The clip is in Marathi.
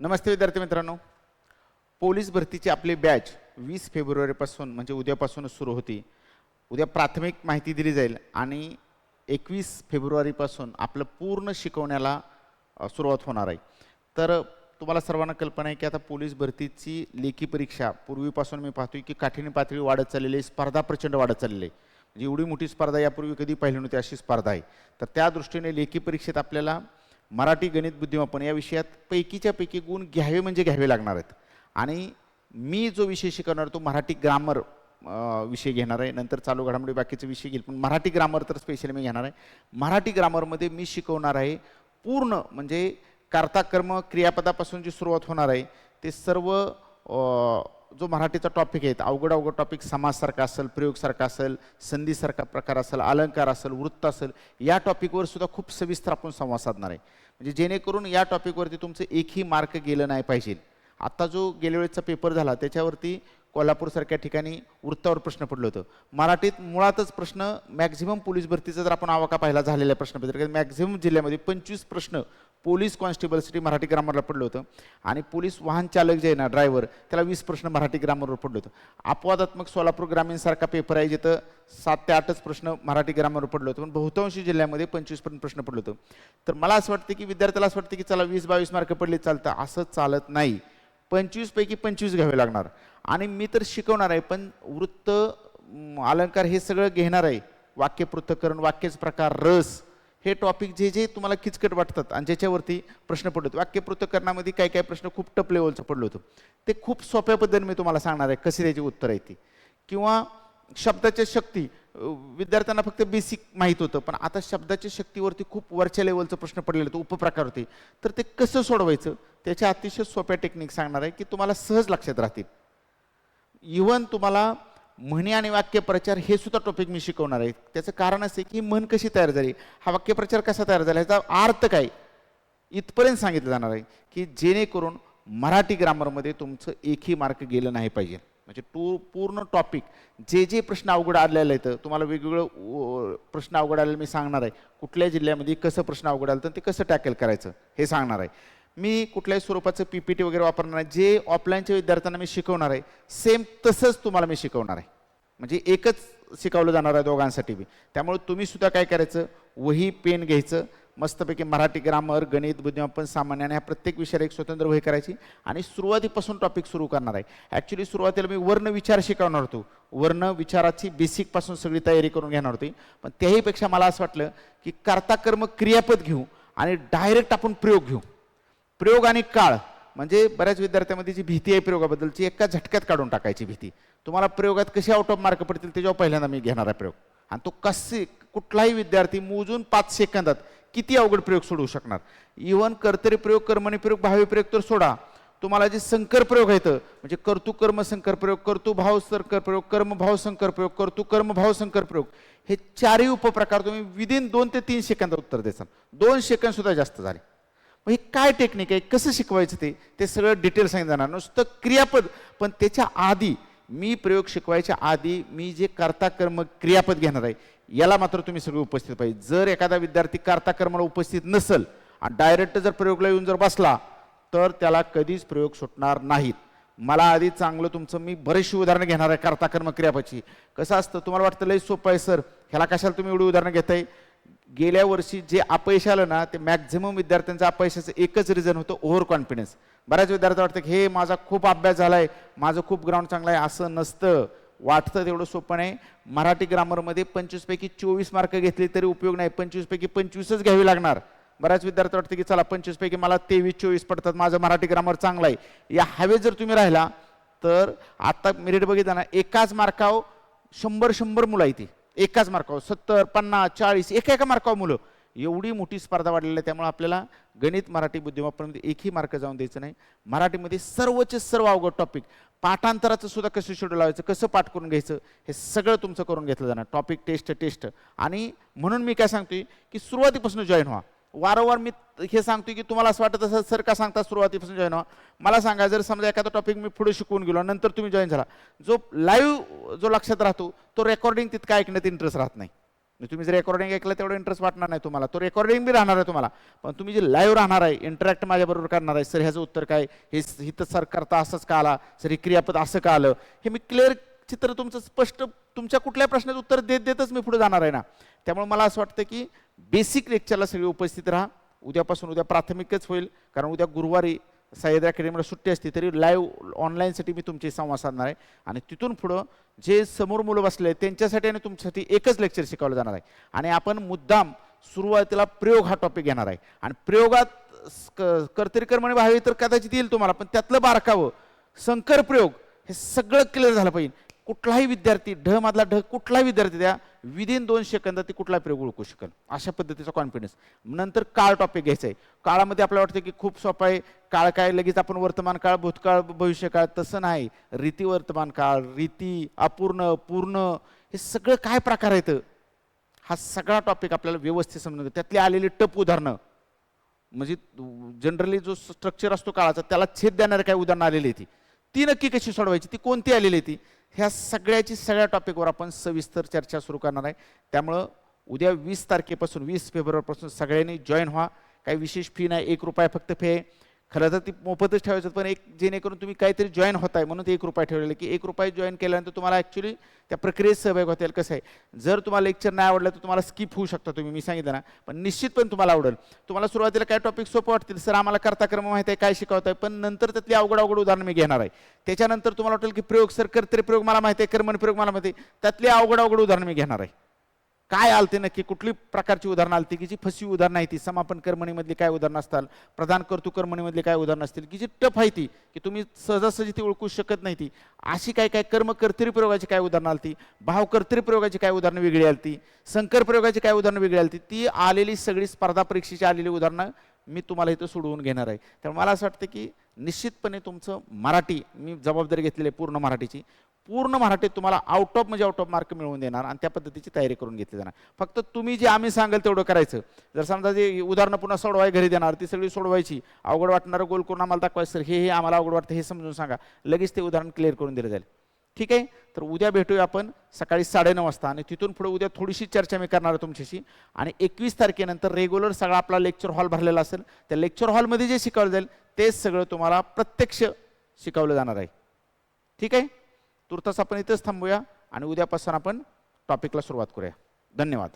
नमस्ते विद्यार्थी मित्रांनो. पोलीस भरतीची आपली बॅच वीस फेब्रुवारीपासून म्हणजे उद्यापासूनच सुरू होती. उद्या प्राथमिक माहिती दिली जाईल आणि एकवीस फेब्रुवारीपासून आपलं पूर्ण शिकवण्याला सुरुवात होणार आहे. तर तुम्हाला सर्वांना कल्पना आहे की आता पोलीस भरतीची लेखी परीक्षा पूर्वीपासून मी पाहतोय की काठिण्य पातळी वाढत चाललेली आहे स्पर्धा प्रचंड वाढत चाललेली आहे. म्हणजे एवढी मोठी स्पर्धा यापूर्वी कधी पाहिली नव्हती अशी स्पर्धा आहे. तर त्या दृष्टीने लेखी परीक्षेत आपल्याला मराठी गणित बुद्धिमापन या विषयात पैकीच्या पैकी गुण घ्यावे म्हणजे घ्यावे लागणार आहेत. आणि मी जो विषय शिकवणार तो मराठी ग्रामर विषय घेणार आहे. नंतर चालू घडामोडी बाकीचे विषय घेईल. पण मराठी ग्रामर तर स्पेशली मी घेणार आहे. मराठी ग्रामरमध्ये मी शिकवणार आहे पूर्ण म्हणजे कर्ता कर्म क्रियापदापासून जी सुरुवात होणार आहे ते सर्व जो मराठीचा टॉपिक आहे अवघड अवघड टॉपिक समाजसारखा असेल प्रयोगसारखा असेल संधीसारखा प्रकार असेल अलंकार असेल वृत्त असेल या टॉपिकवर सुद्धा खूप सविस्तर आपण संवाद साधणार आहे. म्हणजे जेणेकरून या टॉपिकवरती तुमचं एकही मार्क गेलं नाही पाहिजे. आत्ता जो गेल्या वेळेचा पेपर झाला त्याच्यावरती कोल्हापूरसारख्या ठिकाणी वृत्तावर प्रश्न पडलं होतं. मराठीत मुळातच प्रश्न मॅक्झिमम पोलीस भरतीचा जर आपण आवाका पाहिला झालेल्या प्रश्नपत्रिकेत मॅक्झिमम जिल्ह्यामध्ये पंचवीस प्रश्न पोलीस कॉन्स्टेबलसाठी मराठी ग्रामरला पडलं होतं. आणि पोलीस वाहन चालक जे आहे ना ड्रायव्हर त्याला वीस प्रश्न मराठी ग्रामरवर पडलं होतं. अपवादात्मक सोलापूर ग्रामीणसारखा पेपर आहे जिथं सात ते आठच प्रश्न मराठी ग्रामरवर पडलं होतं. पण बहुतांशी जिल्ह्यामध्ये पंचवीसपर्यंत प्रश्न पडलं होतं. तर मला असं वाटतं की विद्यार्थ्याला असं वाटतं की चला वीस बावीस मार्क पडले चालतं. असं चालत नाही. पंचवीसपैकी पंचवीस घ्यावे लागणार. आणि मी तर शिकवणार आहे पण वृत्त अलंकार हे सगळं घेणार आहे. वाक्य पृथक्करण वाक्यच प्रकार रस. हे टॉपिक जे जे तुम्हाला किचकट वाटतात आणि ज्याच्यावरती प्रश्न पडले होते. वाक्यपृथकरणामध्ये काही काही प्रश्न खूप टप लेवलचं पडलं होतं. ते खूप सोप्या पद्धतीने मी तुम्हाला सांगणार आहे कशी त्याची उत्तर आहे ती. किंवा शब्दाच्या शक्ती विद्यार्थ्यांना फक्त बेसिक माहीत होतं पण आता शब्दाच्या शक्तीवरती खूप वरच्या लेवलचं प्रश्न पडलेला होतो उपप्रकार होते. तर ते कसं सोडवायचं? त्याच्या अतिशय सोप्या टेक्निक सांगणार आहे की तुम्हाला सहज लक्षात राहतील. इवन तुम्हाला म्हणी आणि वाक्यप्रचार हे सुद्धा टॉपिक मी शिकवणार आहे. त्याचं कारण असं की म्हण कशी तयार झाली? हा वाक्यप्रचार कसा तयार झाला? याचा अर्थ काय? इथपर्यंत सांगितलं जाणार आहे की जेणेकरून मराठी ग्रामरमध्ये तुमचं एकही मार्क गेलं नाही पाहिजे. म्हणजे टू पूर्ण टॉपिक जे जे प्रश्न अवघड आलेलं आहेत तुम्हाला वेगवेगळं प्रश्न अवघड आलेलं मी सांगणार आहे. कुठल्या जिल्ह्यामध्ये कसं प्रश्न अवघड आलं तर ते कसं टॅकल करायचं हे सांगणार आहे. मी कुठल्याही स्वरूपाचं पी पी टी वगैरे वापरणार नाही. जे ऑफलाईनच्या विद्यार्थ्यांना मी शिकवणार आहे सेम तसंच तुम्हाला मी शिकवणार आहे. म्हणजे एकच शिकवलं जाणार आहे दोघांसाठी बी. त्यामुळे तुम्ही सुद्धा काय करायचं? वही पेन घ्यायचं. मस्तपैकी मराठी ग्रामर गणित बुद्धिमापन सामान्य आणि ह्या प्रत्येक विषयाला एक स्वतंत्र वही करायची. आणि सुरुवातीपासून टॉपिक सुरू करणार आहे. ॲक्च्युली सुरुवातीला मी वर्ण विचार शिकवणार होतो. वर्ण विचाराची बेसिकपासून सगळी तयारी करून घेणार होती. पण त्याहीपेक्षा मला असं वाटलं की कर्ता कर्म क्रियापद घेऊ आणि डायरेक्ट आपण प्रयोग घेऊ. प्रयोग आणि काळ म्हणजे बऱ्याच विद्यार्थ्यांमध्ये जी भीती आहे प्रयोगाबद्दलची एका झटक्यात काढून टाकायची भीती. तुम्हाला प्रयोगात कसे आउट ऑफ मार्क पडतील त्याच्यावर पहिल्यांदा मी घेणार आहे प्रयोग. आणि तो कसे कुठलाही विद्यार्थी मोजून पाच सेकंदात किती अवघड प्रयोग सोडवू शकणार? इव्हन कर्तरी प्रयोग कर्मणी प्रयोग भावी प्रयोग तर सोडा. तुम्हाला जे संकर प्रयोग आहेत म्हणजे कर्तु कर्म संकर प्रयोग कर्तु भाव संकर प्रयोग कर्म भाव संकर प्रयोग कर्तु कर्म भाव संकर प्रयोग हे चारही उपप्रकार तुम्ही विदिन दोन ते तीन सेकंदात उत्तर द्याल दोन सेकंद सुद्धा जास्त झाले. मग हे काय टेक्निक आहे कसं शिकवायचं ते ते सगळं डिटेल सांगितलं जाणार. नुसतं क्रियापद पण त्याच्या आधी मी प्रयोग शिकवायच्या आधी मी जे कर्ता कर्म क्रियापद घेणार आहे याला मात्र तुम्ही सगळे उपस्थित पाहिजे. जर एखादा विद्यार्थी कर्ता कर्माला उपस्थित नसेल आणि डायरेक्ट जर प्रयोगला येऊन जर बसला तर त्याला कधीच प्रयोग सुटणार नाहीत. मला आधी चांगलं तुमचं मी बरेचशी उदाहरणं घेणार आहे कर्ता कर्म क्रियापदची. कसं असतं तुम्हाला वाटतं लई सोपं आहे सर? ह्याला कशाला तुम्ही एवढी उदाहरणं घेताय? गेल्या वर्षी जे अपयश आलं ना ते मॅक्झिमम विद्यार्थ्यांचं अपयशाचं एकच रिझन होतं ओव्हर कॉन्फिडन्स बऱ्याच विद्यार्थी वाटतं की हे माझा खूप अभ्यास झाला आहे माझं खूप ग्राउंड चांगलं आहे असं नसतं. वाटतं तेवढं सोपं नाही. मराठी ग्रामरमध्ये पंचवीसपैकी चोवीस मार्क घेतले तरी उपयोग नाही. पंचवीसपैकी पंचवीसच घ्यावी लागणार. बऱ्याच विद्यार्थी वाटतं की चला पंचवीसपैकी मला तेवीस चोवीस पडतात माझं मराठी ग्रामर चांगलं आहे. या हवेत जर तुम्ही राहिला तर आत्ता मेरिट बघितलं ना एकाच मार्कावर शंभर शंभर मुलं आहे ती. एकाच मार्कावर सत्तर पन्नास चाळीस एका एका मार्कावर मुलं. एवढी मोठी स्पर्धा वाढलेली आहे त्यामुळे आपल्याला गणित मराठी बुद्धिमत्तामध्ये एकही मार्क जाऊन द्यायचं नाही. मराठीमध्ये सर्वचे सर्व अवघड टॉपिक पाठांतराचं सुद्धा कसं शेड्यूल लावायचं कसं पाठ करून घ्यायचं हे सगळं तुमचं करून घेतलं जाणार. टॉपिक टेस्ट टेस्ट आणि म्हणून मी काय सांगतोय की सुरुवातीपासून जॉईन व्हा. वारंवार मी हे सांगतोय की तुम्हाला असं वाटत असं सर का सांगता सुरुवातीपासून जॉईन व्हा. मला सांगा जर समजा एखादा टॉपिक मी पुढे शिकवून गेलो नंतर तुम्ही जॉईन झाला जो लाईव्ह जो लक्षात राहतो तो रेकॉर्डिंग तितका ऐकण्यात इंटरेस्ट राहत नाही. म्हणजे तुम्ही जर रेकॉर्डिंग ऐकलं तेवढं इंटरेस्ट वाटणार नाही तुम्हाला. तो रेकॉर्डिंग बी राहणार आहे तुम्हाला. पण तुम्ही जे लाईव्ह राहणार आहे इंटरॅक्ट माझ्याबरोबर करणार आहे सर ह्याचं उत्तर काय हे हिथं इथं सर करता असंच का आला? सर हे क्रियापद असं का आलं? हे मी क्लिअर चित्र तुमचं स्पष्ट तुमच्या कुठल्या प्रश्नाचं उत्तर देत देतच मी पुढे जाणार आहे ना. त्यामुळे मला असं वाटतं की बेसिक लेक्चरला सगळी उपस्थित राहा. उद्यापासून उद्या प्राथमिकच होईल. कारण उद्या गुरुवारी सह्याद्री अकॅडमीला सुट्टी असते तरी लाईव्ह ऑनलाईनसाठी मी तुमची संवाद साधणार आहे. आणि तिथून पुढं जे समोर मुलं बसले आहेत त्यांच्यासाठी आणि तुमच्यासाठी एकच लेक्चर शिकवलं जाणार आहे. आणि आपण मुद्दाम सुरुवातीला प्रयोग हा टॉपिक घेणार आहे. आणि प्रयोगात स- क- व्हावी तर कदाचित येईल तुम्हाला पण त्यातलं बारकावं संकर प्रयोग हे सगळं क्लिअर झालं पाहिजे. कुठलाही विद्यार्थी ढ मधला ढ कुठलाही विद्यार्थी द्या विदिन दोन सेकंदात ती कुठलाही प्रयोग ओळखू शकेल. अशा पद्धतीचा कॉन्फिडन्स नंतर काळ टॉपिक घ्यायचा आहे. काळामध्ये आपल्याला वाटतं की खूप सोपं आहे. काळ काय लगेच आपण वर्तमान काळ भूतकाळ भविष्यकाळ तसं नाही. रीती वर्तमान काळ रीती अपूर्ण पूर्ण हे सगळं काय प्रकार आहेत? हा सगळा टॉपिक आपल्याला व्यवस्थित समजून त्यातली आलेली टप उदाहरणं. म्हणजे जनरली जो स्ट्रक्चर असतो काळाचा त्याला छेद देणारे काय उदाहरणं आलेली होती ती. ती नक्की कशी सोडवायची? ती कोणती आलेली होती ती? ह्या सगळ्याची सगळ्या टॉपिकवर आपण सविस्तर चर्चा सुरू करणार आहे. त्यामुळं उद्या वीस तारखेपासून वीस फेब्रुवारीपासून सगळ्यांनी जॉईन व्हा. काही विशेष फी नाही एक रुपया फक्त फी आहे. खरं तर ती मोफतच ठेवायचं पण एक जेणेकरून तुम्ही काहीतरी जॉईन होताय म्हणून ते एक रुपया ठेवलेलं की एक रुपये जॉईन केल्यानंतर तुम्हाला ॲक्च्युली त्या प्रक्रियेत सहभाग होता येईल कसं आहे? जर तुम्हाला लेक्चर नाही आवडलं तर तुम्हाला स्किप होऊ शकता तुम्ही. मी सांगितलं ना. पण निश्चित पण तुम्हाला आवडेल. तुम्हाला सुरुवातीला काय टॉपिक सोपं वाटतील? सर आम्हाला करता क्रम माहिती आहे काय शिकवताय? पण नंतर त्यातली अवघड अवघड उदाहरण मी घेणार आहे. त्याच्यानंतर तुम्हाला वाटेल की प्रयोग सर कर्तरी प्रयोग मला माहिती आहे कर्मण प्रयोग मला माहिती आहे. त्यातली अवघड अवघड उदाहरण मी घेणार आहे. काय आलते नक्की? कुठली प्रकारची उदाहरणं आलती? की जी फसवी उदाहरणं आहे ती? समापन कर्मणीमधली काय उदाहरणं असतात प्रधान कर्तृ कर्मणीमधली काय उदाहरणं असतील? की जी टफ आहे ती की तुम्ही सहजासहजी ती ओळखू शकत नाही ती अशी काय काय कर्म कर्तरी प्रयोगाची काय उदाहरणं आलती? भाव कर्तरी प्रयोगाची काय उदाहरणं वेगळी आलती? संकर प्रयोगाची काय उदाहरणं वेगळी आलती? ती आलेली सगळी स्पर्धा परीक्षेची आलेली उदाहरणं मी तुम्हाला इथं सोडवून घेणार आहे. तर मला असं वाटतं की निश्चितपणे तुमचं मराठी मी जबाबदारी घेतलेली आहे पूर्ण मराठीची पूर्ण मराठीत तुम्हाला आउट ऑफ म्हणजे आउट ऑफ मार्क मिळवून देणार आणि त्या पद्धतीची तयारी करून घेतली जाणार. फक्त तुम्ही जे आम्ही सांगाल तेवढं करायचं. जर समजा जे उदाहरणं पुन्हा सोडवाय घरी देणार ती सगळी सोडवायची अवघड वाटणारं गोल करून आम्हाला दाखवायचं सर हे हे आम्हाला अवघड वाटतं हे समजून सांगा. लगेच ते उदाहरण क्लिअर करून दिलं जाईल. ठीक आहे? तर उद्या भेटूया आपण सकाळी साडेनऊ वाजता आणि तिथून पुढे उद्या थोडीशी चर्चा मी करणार आहे तुमच्याशी. आणि एकवीस तारखेनंतर रेग्युलर सगळा आपला लेक्चर हॉल भरलेला असेल त्या लेक्चर हॉलमध्ये जे शिकवलं जाईल तेच सगळं तुम्हाला प्रत्यक्ष शिकवलं जाणार आहे. ठीक आहे? तुर्तास आपण इथंच थांबूया आणि उद्यापासून आपण टॉपिकला सुरुवात करूया. धन्यवाद.